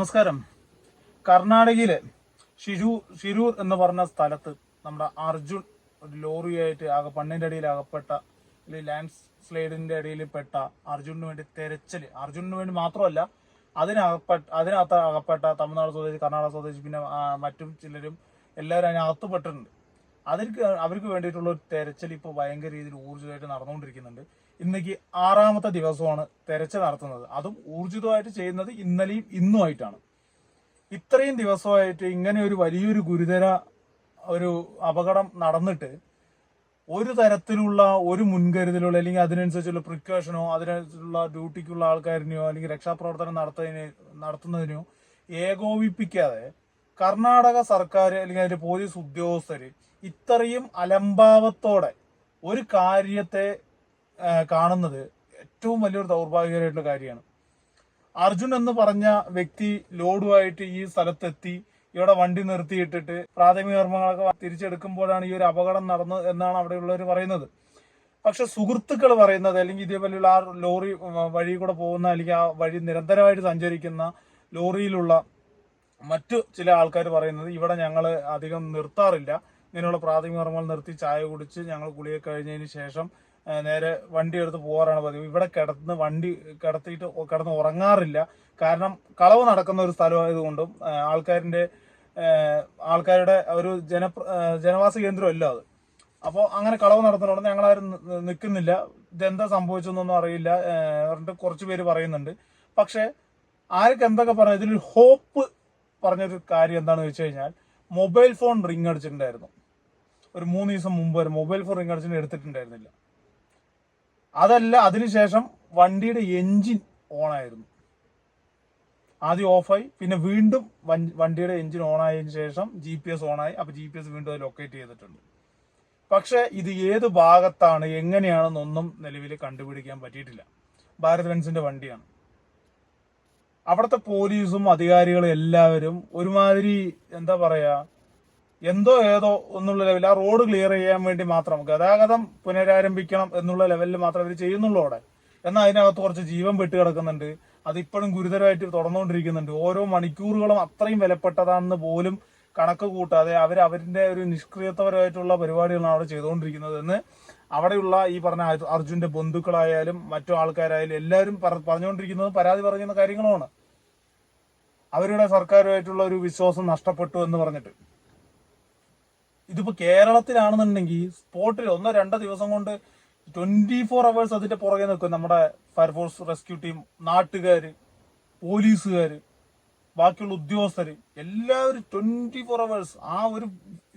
നമസ്കാരം. കർണാടകയിലെ ഷിരൂർ ഷിരൂർ എന്ന് പറഞ്ഞ സ്ഥലത്ത് നമ്മുടെ അർജുൻ ഒരു ലോറിയായിട്ട് ആകെ പണ്ണിന്റെ അടിയിൽ അകപ്പെട്ട ലാൻഡ് സ്ലൈഡിന്റെ അടിയിൽ പെട്ട അർജുനു വേണ്ടി തെരച്ചിൽ അർജുനു വേണ്ടി മാത്രമല്ല അതിനകപ്പെട്ട അതിനകത്ത് അകപ്പെട്ട തമിഴ്നാട് സ്വദേശി കർണാടക സ്വദേശി പിന്നെ മറ്റും ചിലരും എല്ലാവരും അതിനകത്ത് പെട്ടിട്ടുണ്ട് അവർക്ക് അവർക്ക് വേണ്ടിയിട്ടുള്ള ഒരു തെരച്ചിൽ ഇപ്പോൾ ഭയങ്കര രീതിയിൽ ഊർജമായിട്ട് നടന്നുകൊണ്ടിരിക്കുന്നുണ്ട്. ഇന്നേക്ക് ആറാമത്തെ ദിവസമാണ് തെരച്ചിൽ നടത്തുന്നത്. അതും ഊർജിതമായിട്ട് ചെയ്യുന്നത് ഇന്നലെയും ഇന്നുമായിട്ടാണ്. ഇത്രയും ദിവസമായിട്ട് ഇങ്ങനെ ഒരു വലിയൊരു ഗുരുതര ഒരു അപകടം നടന്നിട്ട് ഒരു തരത്തിലുള്ള ഒരു മുൻകരുതലുള്ള അല്ലെങ്കിൽ അതിനനുസരിച്ചുള്ള പ്രിക്കോഷനോ അതിനനുസരിച്ചുള്ള ഡ്യൂട്ടിക്കുള്ള ആൾക്കാരിനെയോ അല്ലെങ്കിൽ രക്ഷാപ്രവർത്തനം നടത്തുന്നതിന് നടത്തുന്നതിനോ ഏകോപിപ്പിക്കാതെ കർണാടക സർക്കാർ അല്ലെങ്കിൽ അതിന്റെ പോലീസ് ഉദ്യോഗസ്ഥർ ഇത്രയും അലംഭാവത്തോടെ ഒരു കാര്യത്തെ കാണുന്നത് ഏറ്റവും വലിയൊരു ദൗർഭാഗ്യകരമായിട്ടുള്ള കാര്യമാണ്. അർജുൻ എന്ന് പറഞ്ഞ വ്യക്തി ലോഡുമായിട്ട് ഈ സ്ഥലത്തെത്തി ഇവിടെ വണ്ടി നിർത്തിയിട്ടിട്ട് പ്രാഥമിക കർമ്മങ്ങളൊക്കെ തിരിച്ചെടുക്കുമ്പോഴാണ് ഈ ഒരു അപകടം നടന്നത് എന്നാണ് അവിടെയുള്ളവർ പറയുന്നത്. പക്ഷെ സുഹൃത്തുക്കൾ പറയുന്നത് അല്ലെങ്കിൽ ഇതേപോലെയുള്ള ആ ലോറി വഴി കൂടെ പോകുന്ന അല്ലെങ്കിൽ ആ വഴി നിരന്തരമായിട്ട് സഞ്ചരിക്കുന്ന ലോറിയിലുള്ള മറ്റു ചില ആൾക്കാർ പറയുന്നത് ഇവിടെ ഞങ്ങൾ അധികം നിർത്താറില്ല. ഇങ്ങനെയുള്ള പ്രാഥമിക കർമ്മങ്ങൾ നിർത്തി ചായ കുടിച്ച് ഞങ്ങൾ കുളിയൊക്കെ കഴിഞ്ഞതിന് ശേഷം നേരെ വണ്ടി എടുത്ത് പോകാറാണ് പതിവ്. ഇവിടെ കിടന്ന് വണ്ടി കിടത്തിയിട്ട് കിടന്ന് ഉറങ്ങാറില്ല. കാരണം കളവ് നടക്കുന്ന ഒരു സ്ഥലമായതുകൊണ്ടും ആൾക്കാരിന്റെ ആൾക്കാരുടെ ഒരു ജന ജനവാസ കേന്ദ്രമല്ല അത്. അപ്പോൾ അങ്ങനെ കളവ് നടത്തുന്നുണ്ട് ഞങ്ങളാരും നിൽക്കുന്നില്ല. ഇതെന്താ സംഭവിച്ചെന്നൊന്നും അറിയില്ല. പറഞ്ഞിട്ട് കുറച്ച് പേര് പറയുന്നുണ്ട്. പക്ഷെ ആർക്ക് എന്തൊക്കെ പറഞ്ഞു ഇതിലൊരു ഹോപ്പ് പറഞ്ഞൊരു കാര്യം എന്താണെന്ന് വെച്ച് കഴിഞ്ഞാൽ മൊബൈൽ ഫോൺ റിങ് അടിച്ചിട്ടുണ്ടായിരുന്നു. ഒരു മൂന്ന് ദിവസം മുമ്പ് വരെ മൊബൈൽ ഫോൺ റിങ് അടിച്ചിട്ട് എടുത്തിട്ടുണ്ടായിരുന്നില്ല. അതല്ല അതിനുശേഷം വണ്ടിയുടെ എഞ്ചിൻ ഓൺ ആയിരുന്നു ആദ്യം ഓഫായി പിന്നെ വീണ്ടും വണ്ടിയുടെ എഞ്ചിൻ ഓൺ ആയതിനു ശേഷം ജി പി എസ് ഓണായി. അപ്പൊ ജി പി എസ് വീണ്ടും അത് ലൊക്കേറ്റ് ചെയ്തിട്ടുണ്ട്. പക്ഷെ ഇത് ഏത് ഭാഗത്താണ് എങ്ങനെയാണെന്നൊന്നും നിലവിൽ കണ്ടുപിടിക്കാൻ പറ്റിയിട്ടില്ല. ഭാരത് ബെൻസിന്റെ വണ്ടിയാണ്. അവിടുത്തെ പോലീസും അധികാരികളും എല്ലാവരും ഒരുമാതിരി എന്താ പറയാ എന്തോ ഏതോ എന്നുള്ള ലെവലിൽ ആ റോഡ് ക്ലിയർ ചെയ്യാൻ വേണ്ടി മാത്രം ഗതാഗതം പുനരാരംഭിക്കണം എന്നുള്ള ലെവലിൽ മാത്രം അവർ ചെയ്യുന്നുള്ളൂ അവിടെ. എന്നാൽ അതിനകത്ത് കുറച്ച് ജീവൻ പെട്ട് കിടക്കുന്നുണ്ട്. അതിപ്പോഴും ഗുരുതരമായിട്ട് തുടർന്നുകൊണ്ടിരിക്കുന്നുണ്ട് ഓരോ മണിക്കൂറുകളും അത്രയും വിലപ്പെട്ടതാണെന്ന് പോലും കണക്ക് കൂട്ടാതെ അവർ അവരുടെ ഒരു നിഷ്ക്രിയത്വപരമായിട്ടുള്ള പരിപാടികളാണ് അവിടെ ചെയ്തുകൊണ്ടിരിക്കുന്നത് എന്ന് അവിടെയുള്ള ഈ പറഞ്ഞ അർജുന്റെ ബന്ധുക്കളായാലും മറ്റു ആൾക്കാരായാലും എല്ലാവരും പറ- പറഞ്ഞുകൊണ്ടിരിക്കുന്നത് പരാതി പറയുന്ന കാര്യങ്ങളുമാണ് അവരുടെ സർക്കാരുമായിട്ടുള്ള ഒരു വിശ്വാസം നഷ്ടപ്പെട്ടു എന്ന് പറഞ്ഞിട്ട്. ഇതിപ്പോ കേരളത്തിലാണെന്നുണ്ടെങ്കിൽ സ്പോട്ടിൽ ഒന്നോ രണ്ടോ ദിവസം കൊണ്ട് ട്വന്റി ഫോർ അവേഴ്സ് അതിന്റെ പുറകെ നിൽക്കും നമ്മുടെ ഫയർഫോഴ്സ് റെസ്ക്യൂ ടീം നാട്ടുകാർ പോലീസുകാർ ബാക്കിയുള്ള ഉദ്യോഗസ്ഥർ എല്ലാവരും ട്വന്റി ഫോർ അവേഴ്സ് ആ ഒരു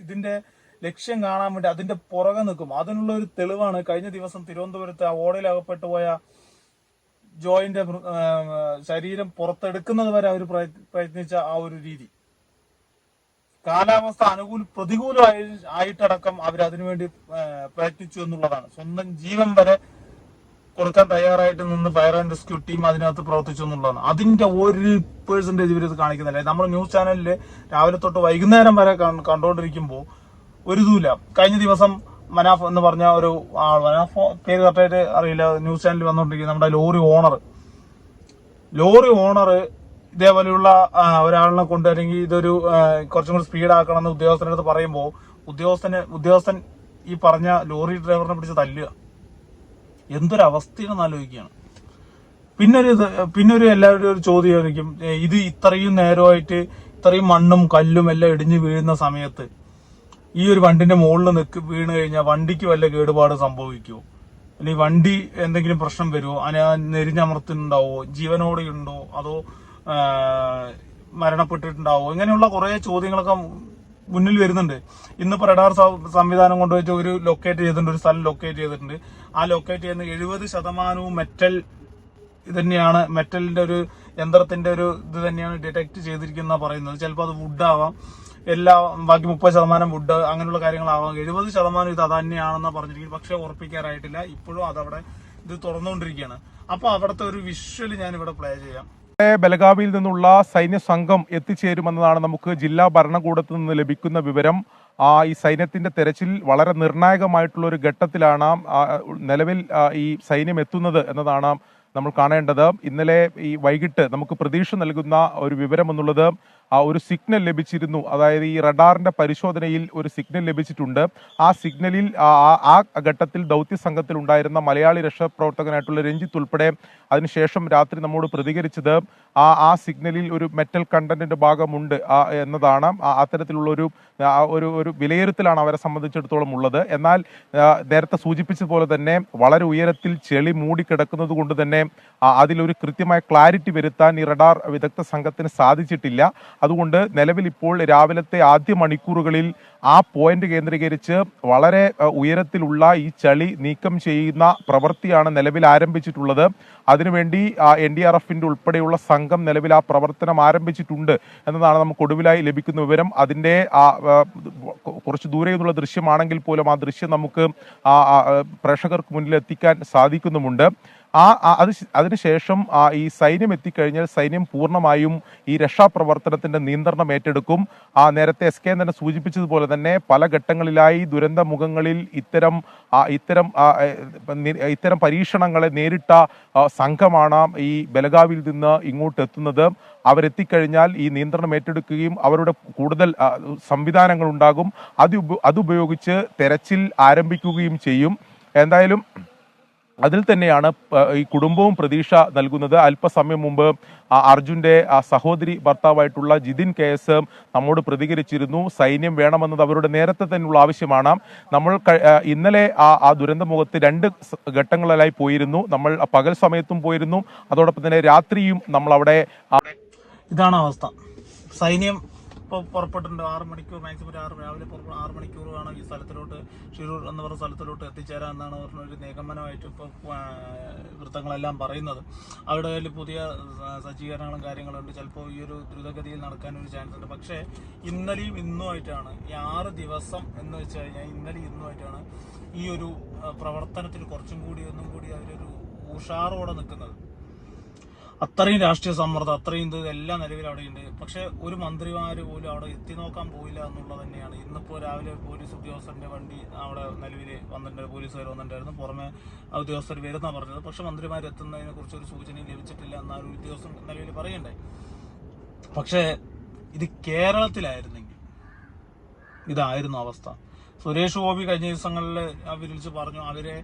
ഇതിന്റെ ലക്ഷ്യം കാണാൻ വേണ്ടി അതിന്റെ പുറകെ നിൽക്കും. അതിനുള്ള ഒരു തെളിവാണ് കഴിഞ്ഞ ദിവസം തിരുവനന്തപുരത്ത് ആ ഓടയിൽ അകപ്പെട്ടു പോയ ജോയിന്റെ ശരീരം പുറത്തെടുക്കുന്നത് വരെ അവർ പ്രയത്നിച്ച ആ ഒരു രീതി. കാലാവസ്ഥ അനുകൂല പ്രതികൂലമായി ആയിട്ടടക്കം അവർ അതിനുവേണ്ടി പ്രയത്നിച്ചു എന്നുള്ളതാണ്. സ്വന്തം ജീവൻ വരെ കൊടുക്കാൻ തയ്യാറായിട്ട് നിന്ന് ഫയർ ആൻഡ് റെസ്ക്യൂ ടീം അതിനകത്ത് പ്രവർത്തിച്ചു എന്നുള്ളതാണ്. അതിന്റെ ഒരു പേഴ്സന്റേജ് ഇവർ ഇത് കാണിക്കുന്നില്ല. നമ്മൾ ന്യൂസ് ചാനലിൽ രാവിലെ തൊട്ട് വൈകുന്നേരം വരെ കണ്ടുകൊണ്ടിരിക്കുമ്പോൾ ഒരു ഇതുമില്ല. കഴിഞ്ഞ ദിവസം മനാഫ് എന്ന് പറഞ്ഞ ഒരു ആൾ മനാഫ് പേര് കറക്റ്റായിട്ട് അറിയില്ല ന്യൂസ് ചാനലിൽ വന്നുകൊണ്ടിരിക്കുന്നത് നമ്മുടെ ലോറി ഓണർ. ലോറി ഓണർ ഇതേപോലെയുള്ള ഒരാളിനെ കൊണ്ട് അല്ലെങ്കിൽ ഇതൊരു കുറച്ചും കൂടി സ്പീഡ് ആക്കണം എന്ന് ഉദ്യോഗസ്ഥന്റെ അടുത്ത് പറയുമ്പോൾ ഉദ്യോഗസ്ഥന് ഉദ്യോഗസ്ഥൻ ഈ പറഞ്ഞ ലോറി ഡ്രൈവറിനെ പിടിച്ച് തല്ലുക. എന്തൊരവസ്ഥയാണെന്ന് ആലോചിക്കുകയാണ്. പിന്നൊരു ഒരു ഇത് പിന്നെ ഒരു ചോദ്യം ചോദിക്കും ഇത് ഇത്രയും നേരമായിട്ട് ഇത്രയും മണ്ണും കല്ലും എല്ലാം ഇടിഞ്ഞു വീഴുന്ന സമയത്ത് ഈ ഒരു വണ്ടിന്റെ മുകളിൽ നിൽക്ക് വീണ് കഴിഞ്ഞാൽ വണ്ടിക്ക് വല്ല കേടുപാട് സംഭവിക്കുമോ അല്ലെങ്കിൽ വണ്ടി എന്തെങ്കിലും പ്രശ്നം വരുമോ അതിനെ നെരിഞ്ഞമർത്തുന്നുണ്ടാവോ ജീവനോടെ ഉണ്ടോ അതോ മരണപ്പെട്ടിട്ടുണ്ടാവോ. ഇങ്ങനെയുള്ള കുറേ ചോദ്യങ്ങളൊക്കെ മുന്നിൽ വരുന്നുണ്ട്. ഇന്ന് റഡാർ സംവിധാനം കൊണ്ടുവച്ച് ഒരു ലൊക്കേറ്റ് ചെയ്തിട്ടുണ്ട് ഒരു സ്ഥലം ലൊക്കേറ്റ് ചെയ്തിട്ടുണ്ട്. ആ ലൊക്കേറ്റ് ചെയ്യുന്ന എഴുപത് ശതമാനവും മെറ്റൽ ഇത് തന്നെയാണ് മെറ്റലിന്റെ ഒരു യന്ത്രത്തിന്റെ ഒരു ഇത് തന്നെയാണ് ഡിറ്റക്ട് ചെയ്തിരിക്കുന്ന പറയുന്നത്. ചിലപ്പോൾ അത് വുഡ് ആവാം. എല്ലാ ബാക്കി മുപ്പത് ശതമാനം വുഡ് അങ്ങനെയുള്ള കാര്യങ്ങളാവാം. എഴുപത് ശതമാനം ഇത് അത് തന്നെയാണെന്ന് പറഞ്ഞിരിക്കും പക്ഷെ ഉറപ്പിക്കാറായിട്ടില്ല. ഇപ്പോഴും അതവിടെ ഇത് തുറന്നുകൊണ്ടിരിക്കുകയാണ്. അപ്പോൾ അവിടുത്തെ ഒരു വിഷ്വൽ ഞാൻ ഇവിടെ പ്ലേ ചെയ്യാം. ബലഗാമിയിൽ നിന്നുള്ള സൈന്യ സംഘം എത്തിച്ചേരുമെന്നതാണ് നമുക്ക് ജില്ലാ ഭരണകൂടത്തു നിന്ന് ലഭിക്കുന്ന വിവരം. ആ ഈ സൈന്യത്തിന്റെ തെരച്ചിൽ വളരെ നിർണായകമായിട്ടുള്ള ഒരു ഘട്ടത്തിലാണ് നിലവിൽ ഈ സൈന്യം എത്തുന്നത് എന്നതാണ് നമ്മൾ കാണേണ്ടത്. ഇന്നലെ ഈ വൈകിട്ട് നമുക്ക് പ്രതീക്ഷ നൽകുന്ന ഒരു വിവരം എന്നുള്ളത് ഒരു സിഗ്നൽ ലഭിച്ചിരുന്നു. അതായത് ഈ റഡാറിന്റെ പരിശോധനയിൽ ഒരു സിഗ്നൽ ലഭിച്ചിട്ടുണ്ട്. ആ സിഗ്നലിൽ ആ- ആ- ആ ഘട്ടത്തിൽ ദൗത്യ സംഘത്തിൽ ഉണ്ടായിരുന്ന മലയാളി രക്ഷാപ്രവർത്തകനായിട്ടുള്ള രഞ്ജിത്ത് ഉൾപ്പെടെ അതിനുശേഷം രാത്രി നമ്മോട് പ്രതികരിച്ചത് ആ ആ സിഗ്നലിൽ ഒരു മെറ്റൽ കണ്ടന്റിന്റെ ഭാഗമുണ്ട് ആ എന്നതാണ്. ആ- അത്തരത്തിലുള്ള ഒരു ഒരു ഒരു വിലയിരുത്തലാണ് അവരെ സംബന്ധിച്ചിടത്തോളം ഉള്ളത്. എന്നാൽ ആ, നേരത്തെ സൂചിപ്പിച്ചതുപോലെ തന്നെ വളരെ ഉയരത്തിൽ ചെളി മൂടിക്കിടക്കുന്നത് കൊണ്ട് തന്നെ ആ, അതിലൊരു കൃത്യമായ ക്ലാരിറ്റി വരുത്താൻ ഈ റഡാർ വിദഗ്ധ സംഘത്തിന് സാധിച്ചിട്ടില്ല. അതുകൊണ്ട് നിലവിൽ ഇപ്പോൾ രാവിലത്തെ ആദ്യ മണിക്കൂറുകളിൽ ആ പോയിന്റ് കേന്ദ്രീകരിച്ച് വളരെ ഉയരത്തിലുള്ള ഈ ചളി നീക്കം ചെയ്യുന്ന പ്രവൃത്തിയാണ് നിലവിൽ ആരംഭിച്ചിട്ടുള്ളത്. അതിനുവേണ്ടി എൻ ഡി ആർ എഫിന്റെ ഉൾപ്പെടെയുള്ള സംഘം നിലവിൽ ആ പ്രവർത്തനം ആരംഭിച്ചിട്ടുണ്ട് എന്നതാണ് നമുക്ക് ഒടുവിലായി ലഭിക്കുന്ന വിവരം. അതിന്റെ കുറച്ച് ദൂരെ നിന്നുള്ള ദൃശ്യമാണെങ്കിൽ പോലും ആ ദൃശ്യം നമുക്ക് പ്രേക്ഷകർക്ക് മുന്നിൽ എത്തിക്കാൻ സാധിക്കുന്നുമുണ്ട്. ആ അത് അതിനുശേഷം ഈ സൈന്യം എത്തിക്കഴിഞ്ഞാൽ സൈന്യം പൂർണമായും ഈ രക്ഷാപ്രവർത്തനത്തിന്റെ നിയന്ത്രണം ഏറ്റെടുക്കും. ആ നേരത്തെ എസ് കെ തന്നെ സൂചിപ്പിച്ചതുപോലെ തന്നെ പല ഘട്ടങ്ങളിലായി ദുരന്ത മുഖങ്ങളിൽ ഇത്തരം ഇത്തരം ഇത്തരം പരീക്ഷണങ്ങളെ നേരിട്ട സംഘമാണ് ഈ ബലഗാവിൽ നിന്ന് ഇങ്ങോട്ട് എത്തുന്നത് അവരെത്തിക്കഴിഞ്ഞാൽ ഈ നിയന്ത്രണം ഏറ്റെടുക്കുകയും അവരുടെ കൂടുതൽ സംവിധാനങ്ങൾ ഉണ്ടാകും അത് അതുപയോഗിച്ച് തെരച്ചിൽ ആരംഭിക്കുകയും ചെയ്യും. എന്തായാലും അതിൽ തന്നെയാണ് ഈ കുടുംബവും പ്രതീക്ഷ നൽകുന്നത്. അല്പസമയം മുമ്പ് അർജുന്റെ സഹോദരി ഭർത്താവായിട്ടുള്ള ജിതിൻ കെ എസ് നമ്മോട് പ്രതികരിച്ചിരുന്നു. സൈന്യം വേണമെന്നത് അവരുടെ നേരത്തെ തന്നെയുള്ള ആവശ്യമാണ്. നമ്മൾ ഇന്നലെ ആ ആ ദുരന്തമുഖത്ത് രണ്ട് ഘട്ടങ്ങളിലായി പോയിരുന്നു. നമ്മൾ പകൽ സമയത്തും പോയിരുന്നു. അതോടൊപ്പം തന്നെ രാത്രിയും നമ്മൾ അവിടെ ഇതാണ് അവസ്ഥ. സൈന്യം ഇപ്പോൾ പുറപ്പെട്ടിട്ടുണ്ട്. ആറ് മണിക്കൂർ മാക്സിമം ആറ് രാവിലെ പുറപ്പെട്ട ആറ് വേണം ഈ സ്ഥലത്തിലോട്ട് ഷിരൂർ എന്ന് പറഞ്ഞ സ്ഥലത്തിലോട്ട് എത്തിച്ചേരാൻ എന്നാണ് പറഞ്ഞ ഒരു നിഗമനമായിട്ട് ഇപ്പോൾ വൃത്തങ്ങളെല്ലാം പറയുന്നത്. അവിടെ കയ്യിൽ പുതിയ സജ്ജീകരണങ്ങളും കാര്യങ്ങളുണ്ട്. ചിലപ്പോൾ ഈ ഒരു ദ്രുതഗതിയിൽ നടക്കാനൊരു ചാൻസ് ഉണ്ട്. പക്ഷേ ഇന്നലെയും ഇന്നുമായിട്ടാണ് ഈ ആറ് ദിവസം എന്ന് വെച്ച് കഴിഞ്ഞാൽ ഇന്നലെയും ഇന്നുമായിട്ടാണ് ഈ ഒരു പ്രവർത്തനത്തിൽ കുറച്ചും കൂടി ഒന്നും കൂടി അവരൊരു ഉഷാറോടെ നിൽക്കുന്നത്. അത്രയും രാഷ്ട്രീയ സമ്മർദ്ദം അത്രയും ഇത് എല്ലാ നിലവിൽ അവിടെയുണ്ട്. പക്ഷെ ഒരു മന്ത്രിമാര് പോലും അവിടെ എത്തി നോക്കാൻ പോയില്ല എന്നുള്ളത് തന്നെയാണ്. ഇന്നിപ്പോ രാവിലെ പോലീസ് ഉദ്യോഗസ്ഥന്റെ വണ്ടി അവിടെ നിലവിൽ വന്നിട്ടുണ്ട്. പോലീസുകാർ വന്നിട്ടുണ്ടായിരുന്നു. പുറമെ ഉദ്യോഗസ്ഥർ വരുന്ന പറഞ്ഞത്. പക്ഷെ മന്ത്രിമാർ എത്തുന്നതിനെ കുറിച്ച് ഒരു സൂചനയും ലഭിച്ചിട്ടില്ല എന്നാ ഒരു ഉദ്യോഗസ്ഥൻ നിലവിൽ പറയണ്ടേ. പക്ഷേ ഇത് കേരളത്തിലായിരുന്നെങ്കിൽ ഇതായിരുന്നു അവസ്ഥ. സുരേഷ് ഗോപി കഴിഞ്ഞ ദിവസങ്ങളിൽ വിളിച്ച് പറഞ്ഞു അവരെ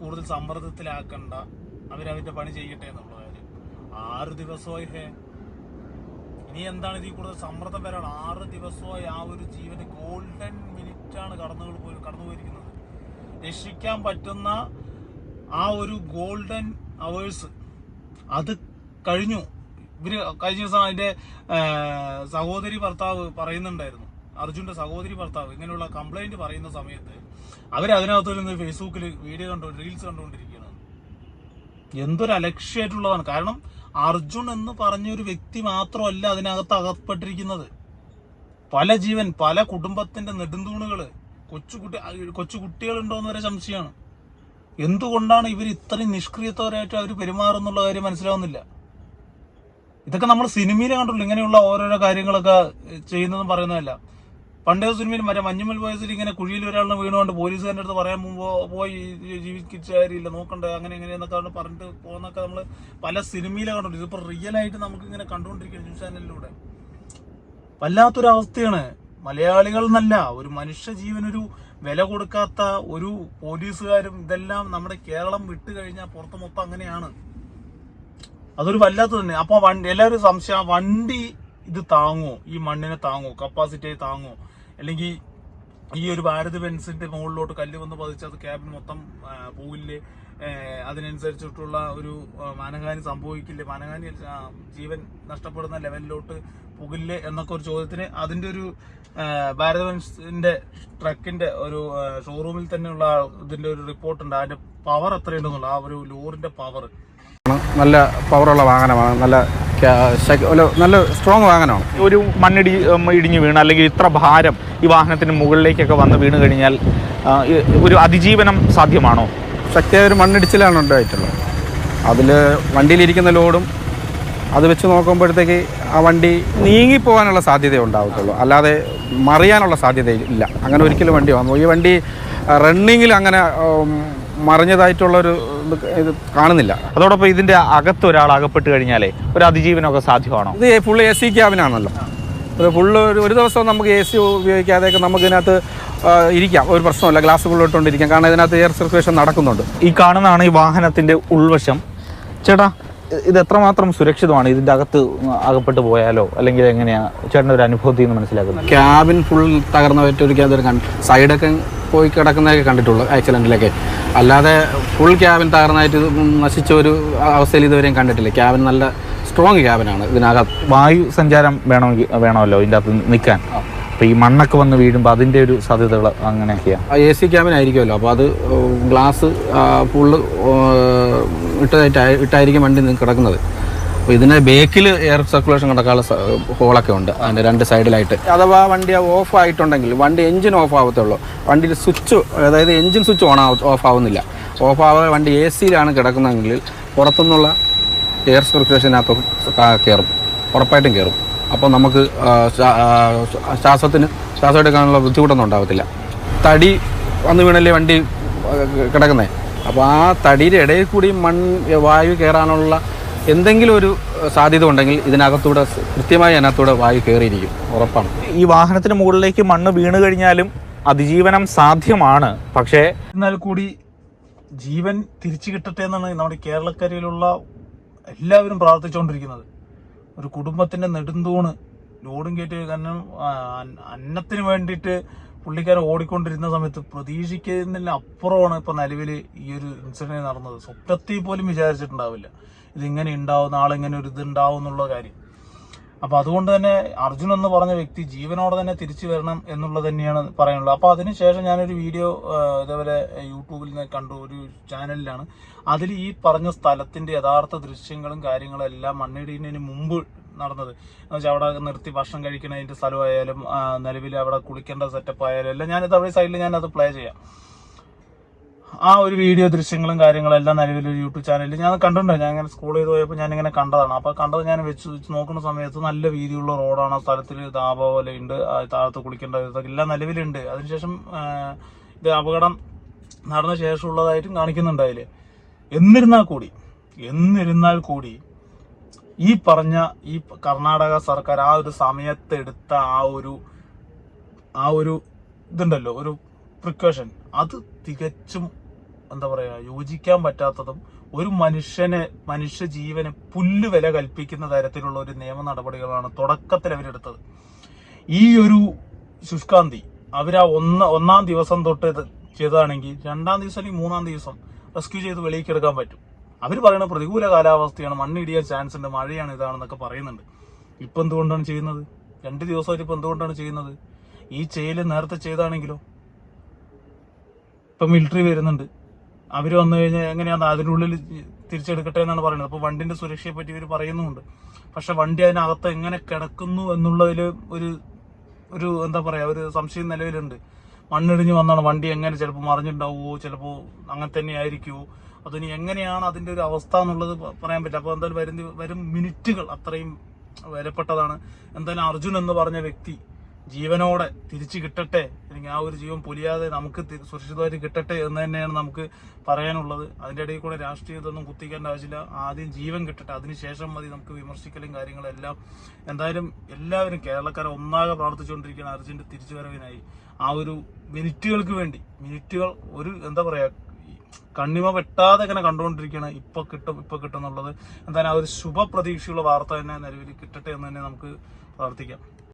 കൂടുതൽ സമ്മർദ്ദത്തിലാക്കണ്ട. അവരവരുടെ പണി ചെയ്യട്ടെ എന്നുള്ള കാര്യം ആറ് ദിവസമായി ഹേ. ഇനി എന്താണ് ഇതിൽ കൂടുതൽ സമ്മർദ്ദം വരാണ് ആറ് ദിവസമായി ആ ഒരു ജീവന് ഗോൾഡൻ മിനിറ്റ് ആണ് കടന്നു പോയി കടന്നു പോയിരിക്കുന്നത്. രക്ഷിക്കാൻ പറ്റുന്ന ആ ഒരു ഗോൾഡൻ അവേഴ്സ് അത് കഴിഞ്ഞു. ഇവർ കഴിഞ്ഞ ദിവസം അതിന്റെ സഹോദരി ഭർത്താവ് പറയുന്നുണ്ടായിരുന്നു. അർജുന്റെ സഹോദരി ഭർത്താവ് ഇങ്ങനെയുള്ള കംപ്ലൈന്റ് പറയുന്ന സമയത്ത് നിന്ന് ഫേസ്ബുക്കിൽ വീഡിയോ കണ്ടോ റീൽസ് കണ്ടുകൊണ്ടിരിക്കുകയാണ് എന്തൊരു അലക്ഷ്യമായിട്ടുള്ളതാണ് കാരണം അർജുൻ എന്ന് പറഞ്ഞ ഒരു വ്യക്തി മാത്രമല്ല അതിനകത്ത് അകപ്പെട്ടിരിക്കുന്നത്. പല ജീവൻ പല കുടുംബത്തിന്റെ നെടുന്തൂണുകൾ. കൊച്ചുകുട്ടി കൊച്ചു കുട്ടികളുണ്ടോന്ന് വരെ സംശയമാണ്. എന്തുകൊണ്ടാണ് ഇവർ ഇത്രയും നിഷ്ക്രിയത്വരായിട്ട് അവർ പെരുമാറുന്നുള്ള കാര്യം മനസ്സിലാവുന്നില്ല? ഇതൊക്കെ നമ്മൾ സിനിമയിൽ കണ്ടുള്ളൂ ഇങ്ങനെയുള്ള ഓരോരോ കാര്യങ്ങളൊക്കെ ചെയ്യുന്നതും പറയുന്നതല്ല. പണ്ടേ സിനിമയിൽ മറ്റേ മഞ്ഞുമൽ വയസ്സിൽ ഇങ്ങനെ കുഴിയിൽ ഒരാളിനെ വീണുകൊണ്ട് പോലീസുകാരുടെ അടുത്ത് പറയാൻ മുമ്പ് പോയി ജീവിക്കാരില്ല നോക്കണ്ട അങ്ങനെ എങ്ങനെയെന്നൊക്കെ പറഞ്ഞ് പറഞ്ഞിട്ട് പോകുന്നൊക്കെ നമ്മൾ പല സിനിമയിലെ കണ്ടുള്ളൂ ഇതിപ്പോൾ റിയൽ ആയിട്ട് നമുക്ക് ഇങ്ങനെ കണ്ടുകൊണ്ടിരിക്കുകയാണ് ന്യൂസ് ചാനലിലൂടെ. വല്ലാത്തൊരവസ്ഥയാണ്. മലയാളികൾ എന്നല്ല ഒരു മനുഷ്യ ജീവനൊരു വില കൊടുക്കാത്ത ഒരു പോലീസുകാരും ഇതെല്ലാം നമ്മുടെ കേരളം വിട്ടു കഴിഞ്ഞാൽ പുറത്ത് മൊത്തം അങ്ങനെയാണ്. അതൊരു വല്ലാത്ത തന്നെ. അപ്പൊ വണ്ടി എല്ലാവരും സംശയം വണ്ടി ഇത് താങ്ങോ ഈ മണ്ണിനെ താങ്ങോ കപ്പാസിറ്റി താങ്ങോ അല്ലെങ്കിൽ ഈ ഒരു ഭാരത് ബെൻസിന്റെ മുകളിലോട്ട് കല്ല് വന്ന് പതിച്ച് അത് ക്യാബിൻ മൊത്തം പോകില്ല അതിനനുസരിച്ചിട്ടുള്ള ഒരു മാനഹാനി സംഭവിക്കില്ലേ? മാനഹാനി ജീവൻ നഷ്ടപ്പെടുന്ന ലെവലിലോട്ട് പോകില്ലേ എന്നൊക്കെ ഒരു ചോദ്യത്തിന് അതിന്റെ ഒരു ഭാരത് ബെൻസിന്റെ ട്രക്കിന്റെ ഒരു ഷോറൂമിൽ തന്നെയുള്ള ഇതിന്റെ ഒരു റിപ്പോർട്ടുണ്ട് അതിന്റെ പവർ എത്രയുണ്ടെന്നുള്ള ആ ഒരു ലോറിന്റെ പവർ നല്ല പവറുള്ള വാഹനമാണ്. നല്ല ഒരു നല്ല സ്ട്രോങ് വാഹനമാണ്. ഒരു മണ്ണിടി ഇടിഞ്ഞു വീണ് അല്ലെങ്കിൽ ഇത്ര ഭാരം ഈ വാഹനത്തിന് മുകളിലേക്കൊക്കെ വന്ന് വീണ് കഴിഞ്ഞാൽ ഒരു അതിജീവനം സാധ്യമാണോ? ശക്തിയായ ഒരു മണ്ണിടിച്ചിലാണ് ഉണ്ടായിട്ടുള്ളത്. അതിൽ വണ്ടിയിലിരിക്കുന്ന ലോഡും അത് വെച്ച് നോക്കുമ്പോഴത്തേക്ക് ആ വണ്ടി നീങ്ങിപ്പോകാനുള്ള സാധ്യത ഉണ്ടാവത്തുള്ളൂ. അല്ലാതെ മറിയാനുള്ള സാധ്യത ഇല്ല അങ്ങനെ ഒരിക്കലും വണ്ടി വന്നു. ഈ വണ്ടി റണ്ണിങ്ങിൽ അങ്ങനെ മറിഞ്ഞതായിട്ടുള്ളൊരു ഇത് ഇത് കാണുന്നില്ല. അതോടൊപ്പം ഇതിന്റെ അകത്ത് ഒരാൾ അകപ്പെട്ട് കഴിഞ്ഞാലേ ഒരു അതിജീവനമൊക്കെ സാധ്യമാണോ? ഇത് ഫുള്ള് എ സി ക്യാബിനാണല്ലോ. ഒരു ഫുള്ള് ഒരു ദിവസം നമുക്ക് എ സി ഉപയോഗിക്കാതെയൊക്കെ നമുക്ക് ഇതിനകത്ത് ആ, ഇരിക്കാം. ഒരു പ്രശ്നമല്ല ഗ്ലാസ് ഫുള്ളിട്ടുകൊണ്ടിരിക്കാം കാരണം ഇതിനകത്ത് എയർ സർക്കുലേഷൻ നടക്കുന്നുണ്ട്. ഈ കാണുന്നതാണ് ഈ വാഹനത്തിന്റെ ഉൾവശം. ചേട്ടാ ഇത് എത്രമാത്രം സുരക്ഷിതമാണ് ഇതിന്റെ അകത്ത് അകപ്പെട്ട് പോയാലോ? അല്ലെങ്കിൽ എങ്ങനെയാ? ചേട്ടന്റെ ഒരു അനുഭവത്തിൽ നിന്ന് മനസ്സിലാക്കുന്നത് ക്യാബിൻ ഫുൾ തകർന്ന പറ്റൊരു അതൊരു കണ്ട് സൈഡൊക്കെ പോയി കിടക്കുന്നതൊക്കെ കണ്ടിട്ടുള്ളൂ ആക്സിഡന്റിലൊക്കെ. അല്ലാതെ ഫുൾ ക്യാബിൻ തകർന്നതായിട്ട് നശിച്ച ഒരു അവസ്ഥയിൽ ഇതുവരെയും കണ്ടിട്ടില്ല. ക്യാബിൻ നല്ല സ്ട്രോങ് ക്യാബിനാണ് ഇതിനകത്ത്. വായു സഞ്ചാരം വേണമെങ്കിൽ വേണമല്ലോ ഇതിന്റെ അകത്ത് നിൽക്കാൻ അപ്പൊ ഈ മണ്ണൊക്കെ വന്ന് വീഴുമ്പോൾ അതിന്റെ ഒരു സാധ്യതകൾ അങ്ങനെയൊക്കെയാണ് എ സി ക്യാബിനായിരിക്കുമല്ലോ. അപ്പോൾ അത് ഗ്ലാസ് ഫുള്ള് ഇട്ടതായിട്ട് ഇട്ടായിരിക്കും വണ്ടി കിടക്കുന്നത്. അപ്പോൾ ഇതിന് ബേക്കിൽ എയർ സർക്കുലേഷൻ കിടക്കാനുള്ള ഹോളൊക്കെ ഉണ്ട്. അതിന്റെ രണ്ട് സൈഡിലായിട്ട്. അഥവാ വണ്ടി ഓഫ് ആയിട്ടുണ്ടെങ്കിൽ വണ്ടി എഞ്ചിൻ ഓഫ് ആവത്തുള്ളൂ. വണ്ടിയിൽ സ്വിച്ച് അതായത് എഞ്ചിൻ സ്വിച്ച് ഓൺ ഓഫ് ആവുന്നില്ല. ഓഫ് ആവാതെ വണ്ടി എ സിയിലാണ് കിടക്കുന്നതെങ്കിൽ പുറത്തുനിന്നുള്ള എയർ സർക്കുലേഷനകത്ത് കയറും ഉറപ്പായിട്ടും കയറും അപ്പോൾ നമുക്ക് ശ്വാസത്തിന് ശ്വാസം എടുക്കാനുള്ള ബുദ്ധിമുട്ടൊന്നും ഉണ്ടാകത്തില്ല തടി വന്ന് വീണല്ലേ വണ്ടി കിടക്കുന്നത് അപ്പോൾ ആ തടിയുടെ ഇടയിൽ കൂടി മൺ വായു കയറാനുള്ള എന്തെങ്കിലും ഒരു സാധ്യത ഉണ്ടെങ്കിൽ ഇതിനകത്തൂടെ കൃത്യമായി അതിനകത്തൂടെ വായു കയറിയിരിക്കും ഉറപ്പാണ്. ഈ വാഹനത്തിന് മുകളിലേക്ക് മണ്ണ് വീണ് കഴിഞ്ഞാലും അതിജീവനം സാധ്യമാണ്. പക്ഷേ എന്നാൽ കൂടി ജീവൻ തിരിച്ചു കിട്ടട്ടെ എന്നാണ് നമ്മുടെ കേരളക്കരയിലുള്ള എല്ലാവരും പ്രാർത്ഥിച്ചുകൊണ്ടിരിക്കുന്നത്. ഒരു കുടുംബത്തിന്റെ നെടുന്തൂണ് ലോഡും കയറ്റി കാരണം അന്നത്തിന് വേണ്ടിയിട്ട് പുള്ളിക്കാരൻ ഓടിക്കൊണ്ടിരുന്ന സമയത്ത് പ്രതീക്ഷിക്കുന്നതിന് അപ്പുറമാണ് ഇപ്പൊ നിലവിൽ ഈ ഒരു ഇൻസിഡന്റ് നടന്നത്. സ്വപ്നത്തിൽ പോലും വിചാരിച്ചിട്ടുണ്ടാവില്ല. ഇതിങ്ങനെ ഉണ്ടാവും നാളെ ഇങ്ങനെ ഒരു ഇത് ഉണ്ടാവും എന്നുള്ള കാര്യം. അപ്പൊ അതുകൊണ്ട് തന്നെ അർജുൻ എന്ന് പറഞ്ഞ വ്യക്തി ജീവനോടെ തന്നെ തിരിച്ചു വരണം എന്നുള്ളത് തന്നെയാണ് പറയാനുള്ളത്. അപ്പൊ അതിനുശേഷം ഞാനൊരു വീഡിയോ ഇതേപോലെ യൂട്യൂബിൽ നിന്ന് കണ്ടു ഒരു ചാനലിലാണ് അതിൽ ഈ പറഞ്ഞ സ്ഥലത്തിന്റെ യഥാർത്ഥ ദൃശ്യങ്ങളും കാര്യങ്ങളും എല്ലാം മണ്ണിടിയുന്നതിന് മുമ്പ് നടന്നത്. എന്ന് വെച്ചാൽ അവിടെ നിർത്തി ഭക്ഷണം കഴിക്കുന്നതിന്റെ സ്ഥലമായാലും നിലവിൽ അവിടെ കുളിക്കേണ്ട സെറ്റപ്പ് ആയാലും എല്ലാം ഞാനിത് അവിടെ സൈഡിൽ ഞാനത് പ്ലേ ചെയ്യാം. ആ ഒരു വീഡിയോ ദൃശ്യങ്ങളും കാര്യങ്ങളും എല്ലാം നിലവിൽ ഒരു യൂട്യൂബ് ചാനലിൽ ഞാൻ കണ്ടിട്ടുണ്ട്. ഞാൻ ഇങ്ങനെ സ്കൂൾ പോയപ്പോൾ ഞാൻ ഇങ്ങനെ കണ്ടതാണ്. അപ്പോൾ കണ്ടത് ഞാൻ വെച്ച് നോക്കുന്ന സമയത്ത് നല്ല വീതിയുള്ള റോഡാണ്. ആ സ്ഥലത്തിൽ താപ പോലെ ഉണ്ട്. താഴത്ത് കുളിക്കേണ്ട എല്ലാം നിലവിലുണ്ട്. അതിനുശേഷം ഇത് അപകടം നടന്ന ശേഷമുള്ളതായിട്ടും കാണിക്കുന്നുണ്ട് അതിൽ എന്നിരുന്നാൽ കൂടി എന്നിരുന്നാൽ കൂടി ഈ പറഞ്ഞ ഈ കർണാടക സർക്കാർ ആ ഒരു സമയത്ത് എടുത്ത ആ ഒരു ആ ഒരു ഇതുണ്ടല്ലോ ഒരു പ്രിക്കോഷൻ അത് തികച്ചും എന്താ പറയുക യോജിക്കാൻ പറ്റാത്തതും ഒരു മനുഷ്യനെ മനുഷ്യ ജീവന് പുല്ല് വില കൽപ്പിക്കുന്ന തരത്തിലുള്ള ഒരു നിയമ നടപടികളാണ് തുടക്കത്തിൽ അവരെടുത്തത്. ഈ ഒരു ശുഷ്കാന്തി അവരാ ഒന്ന് ഒന്നാം ദിവസം തൊട്ട് ചെയ്തതാണെങ്കിൽ രണ്ടാം ദിവസം അല്ലെങ്കിൽ മൂന്നാം ദിവസം റെസ്ക്യൂ ചെയ്ത് വെളിയിലേക്ക് എടുക്കാൻ പറ്റും. അവർ പറയുന്ന പ്രതികൂല കാലാവസ്ഥയാണ് മണ്ണിടിയാൻ ചാൻസ് ഉണ്ട് മഴയാണ് ഇതാണെന്നൊക്കെ പറയുന്നുണ്ട്. ഇപ്പൊ എന്തുകൊണ്ടാണ് ചെയ്യുന്നത്? രണ്ട് ദിവസമായിട്ട് ഇപ്പൊ എന്തുകൊണ്ടാണ് ചെയ്യുന്നത്? ഈ ചെയ്യൽ നേരത്തെ ചെയ്താണെങ്കിലോ? ഇപ്പൊ മിലിറ്ററി വരുന്നുണ്ട്. അവർ വന്നു കഴിഞ്ഞാൽ എങ്ങനെയാണ് അതിനുള്ളിൽ തിരിച്ചെടുക്കട്ടെ എന്നാണ് പറയുന്നത്. അപ്പൊ വണ്ടിന്റെ സുരക്ഷയെ പറ്റി ഇവർ പറയുന്നുമുണ്ട്. പക്ഷെ വണ്ടി അതിനകത്ത് എങ്ങനെ കിടക്കുന്നു എന്നുള്ളതിൽ ഒരു ഒരു എന്താ പറയാ ഒരു സംശയം നിലവിലുണ്ട്. മണ്ണിടിഞ്ഞ് വന്നാണ് വണ്ടി എങ്ങനെ ചിലപ്പോൾ മറിഞ്ഞിട്ടുണ്ടാവുമോ ചിലപ്പോൾ അങ്ങനെ തന്നെ ആയിരിക്കുമോ അതിന് എങ്ങനെയാണ് അതിന്റെ ഒരു അവസ്ഥ എന്നുള്ളത് പറയാൻ പറ്റില്ല. അപ്പോൾ എന്തായാലും വരുന്ന വരും മിനിറ്റുകൾ അത്രയും വിലപ്പെട്ടതാണ്. എന്തായാലും അർജുൻ എന്ന് പറഞ്ഞ വ്യക്തി ജീവനോടെ തിരിച്ചു കിട്ടട്ടെ. അല്ലെങ്കിൽ ആ ഒരു ജീവൻ പൊലിയാതെ നമുക്ക് സുരക്ഷിതമായിട്ട് കിട്ടട്ടെ എന്ന് തന്നെയാണ് നമുക്ക് പറയാനുള്ളത്. അതിന്റെ ഇടയിൽ കൂടെ രാഷ്ട്രീയത്തൊന്നും കുത്തിക്കേണ്ട ആവശ്യമില്ല. ആദ്യം ജീവൻ കിട്ടട്ടെ. അതിനുശേഷം മതി നമുക്ക് വിമർശിക്കലും കാര്യങ്ങളും എല്ലാം. എന്തായാലും എല്ലാവരും കേരളക്കാരെ ഒന്നാകെ പ്രാർത്ഥിച്ചുകൊണ്ടിരിക്കുകയാണ് അർജുന്റെ തിരിച്ചുവരവിനായി. ആ ഒരു മിനിറ്റുകൾക്ക് വേണ്ടി മിനിറ്റുകൾ ഒരു എന്താ പറയാ ഈ കണ്ണിമ വെട്ടാതെ ഇങ്ങനെ കണ്ടുകൊണ്ടിരിക്കുകയാണ് ഇപ്പൊ കിട്ടും ഇപ്പൊ കിട്ടും എന്നുള്ളത്. എന്തായാലും ആ ഒരു ശുഭ പ്രതീക്ഷയുള്ള വാർത്ത തന്നെ നിലവിൽ കിട്ടട്ടെ എന്ന് തന്നെ നമുക്ക് പ്രാർത്ഥിക്കാം.